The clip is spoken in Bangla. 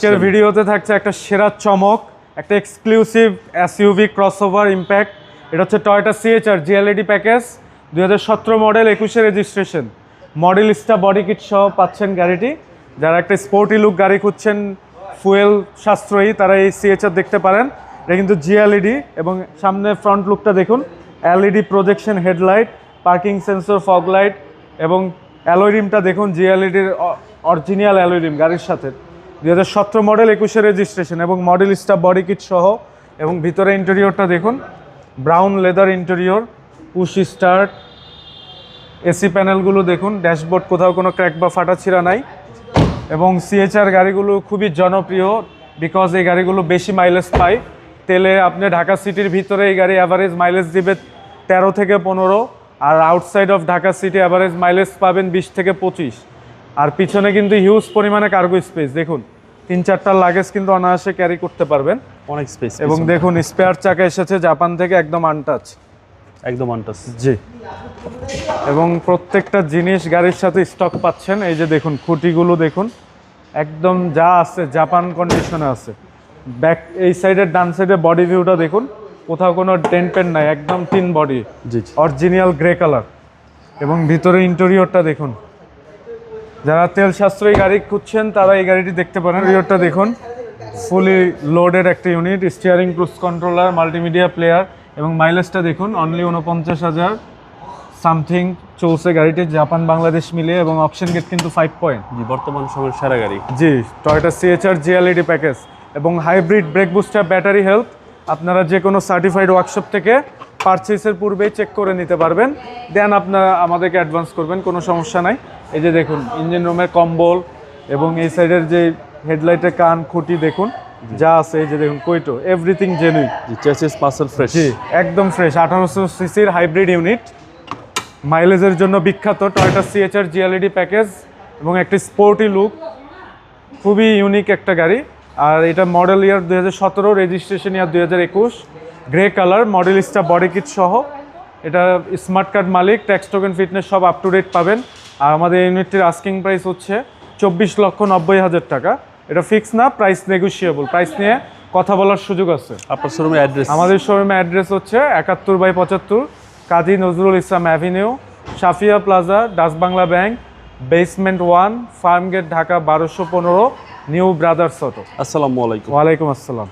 আজকের ভিডিওতে থাকছে একটা সেরা চমক একটা এক্সক্লুসিভ এসইউভি ক্রসওভার ইম্প্যাক্ট এটা হচ্ছে টয়টা সিএচআর জিএলইডি প্যাকেজ দুই হাজার সতেরো মডেল একুশে registration model Modellista body kit সহ পাচ্ছেন গাড়িটি। যারা একটা স্পোর্টি লুক গাড়ি খুঁজছেন ফুয়েল সাশ্রয়ী তারা এই সিএচআর দেখতে পারেন। এটা কিন্তু জিএলইডি এবং সামনে ফ্রন্ট লুকটা দেখুন LED projection headlight parking sensor fog light এবং অ্যালোরিমটা দেখুন জিএলইডির অরিজিনাল অ্যালোরিম গাড়ির সাথে। দুই হাজার সতেরো মডেল একুশে রেজিস্ট্রেশন এবং মডেল স্টাফ বডি কিট সহ এবং ভিতরে ইন্টেরিয়রটা দেখুন brown leather interior push start AC প্যানেলগুলো দেখুন ড্যাশবোর্ড কোথাও কোনো ক্র্যাক বা ফাটা ছিঁড়া নাই এবং সিএচআর গাড়িগুলো খুবই জনপ্রিয় বিকজ এই গাড়িগুলো বেশি মাইলেজ পায়। তেলে আপনি ঢাকা সিটির ভিতরে এই গাড়ি অ্যাভারেজ মাইলেজ দিবে তেরো থেকে পনেরো আর outside of Dhaka city average mileage পাবেন বিশ থেকে পঁচিশ। আর পিছনে কিন্তু হিউজ পরিমাণে কার্গো স্পেস দেখুন তিন চারটা লাগেজ কিন্তু অনায়াসে ক্যারি করতে পারবেন। অনেক স্পেস এবং দেখুন স্পেয়ার চাকা এসেছে জাপান থেকে একদম আনটাচ একদম আনটাস জি। এবং প্রত্যেকটা জিনিস গাড়ির সাথে স্টক পাচ্ছেন। এই যে দেখুন খুঁটিগুলো দেখুন একদম যা আছে জাপান কন্ডিশনে আছে। ব্যাক এই সাইডের ডান সাইডের বডি ভিউটা দেখুন কোথাও কোনো ডেন্ট পেন নাই একদম তিন বডি অরিজিনাল গ্রে কালার এবং ভিতরে ইন্টেরিয়রটা দেখুন যারা তেল সাশ্রয়ী গাড়ি খুঁজছেন তারা এই গাড়িটি দেখতে পারেন। ইন্টেরিয়রটা দেখুন। ফুলি লোডেড একটা unit steering cruise controller multimedia player এবং মাইলেজটা দেখুন অনলি উনপঞ্চাশ হাজার সামথিং চলছে গাড়িটি জাপান বাংলাদেশ মিলে এবং অপশন গেট কিন্তু ফাইভ পয়েন্ট জি বর্তমান সময়ের সেরা গাড়ি। G Toyota CHR GLED package এবং hybrid brake booster battery health আপনারা যে কোনো সার্টিফাইড ওয়ার্কশপ থেকে পারচেসের পূর্বেই চেক করে নিতে পারবেন। দেন আপনারা আমাদেরকে অ্যাডভান্স করবেন কোনো সমস্যা নাই। এই যে দেখুন ইঞ্জিন রুমের কম্বল এবং এই সাইডের যে হেডলাইটের কান খুঁটি দেখুন যা আছে এই যে দেখুন কোইটো এভরিথিং জেনুইন চেসিস পাসেল ফ্রেশ জি একদম ফ্রেশ আঠারোশো সিসির হাইব্রিড ইউনিট মাইলেজের জন্য বিখ্যাত টয়টা সিএচআর জিএলইডি প্যাকেজ এবং একটি স্পোর্টি লুক খুবই ইউনিক একটা গাড়ি। আর এটা মডেল ইয়ার দুই হাজার সতেরো রেজিস্ট্রেশন ইয়ার দুই হাজার একুশ। Grey colour model Modellista body kit সহ। এটা স্মার্ট কার্ড মালিক ট্যাক্স টোকেন ফিটনেস সব আপ টু ডেট পাবেন। আর আমাদের ইউনিটটির আস্কিং প্রাইস হচ্ছে চব্বিশ লক্ষ নব্বই হাজার টাকা। এটা ফিক্স না প্রাইস নেগোসিয়েবল প্রাইস নিয়ে কথা বলার সুযোগ আছে। আপনার শোরুমের অ্যাড্রেস আমাদের শোরুমে অ্যাড্রেস হচ্ছে একাত্তর বাই পঁচাত্তর Kazi Nazrul Islam avenue Safia plaza Dutch Bangla bank basement one farm gate Dhaka বারোশো পনেরো নিউ ব্রাদার্স অটো আসসালামু আলাইকুম। ওয়ালাইকুম আসসালাম।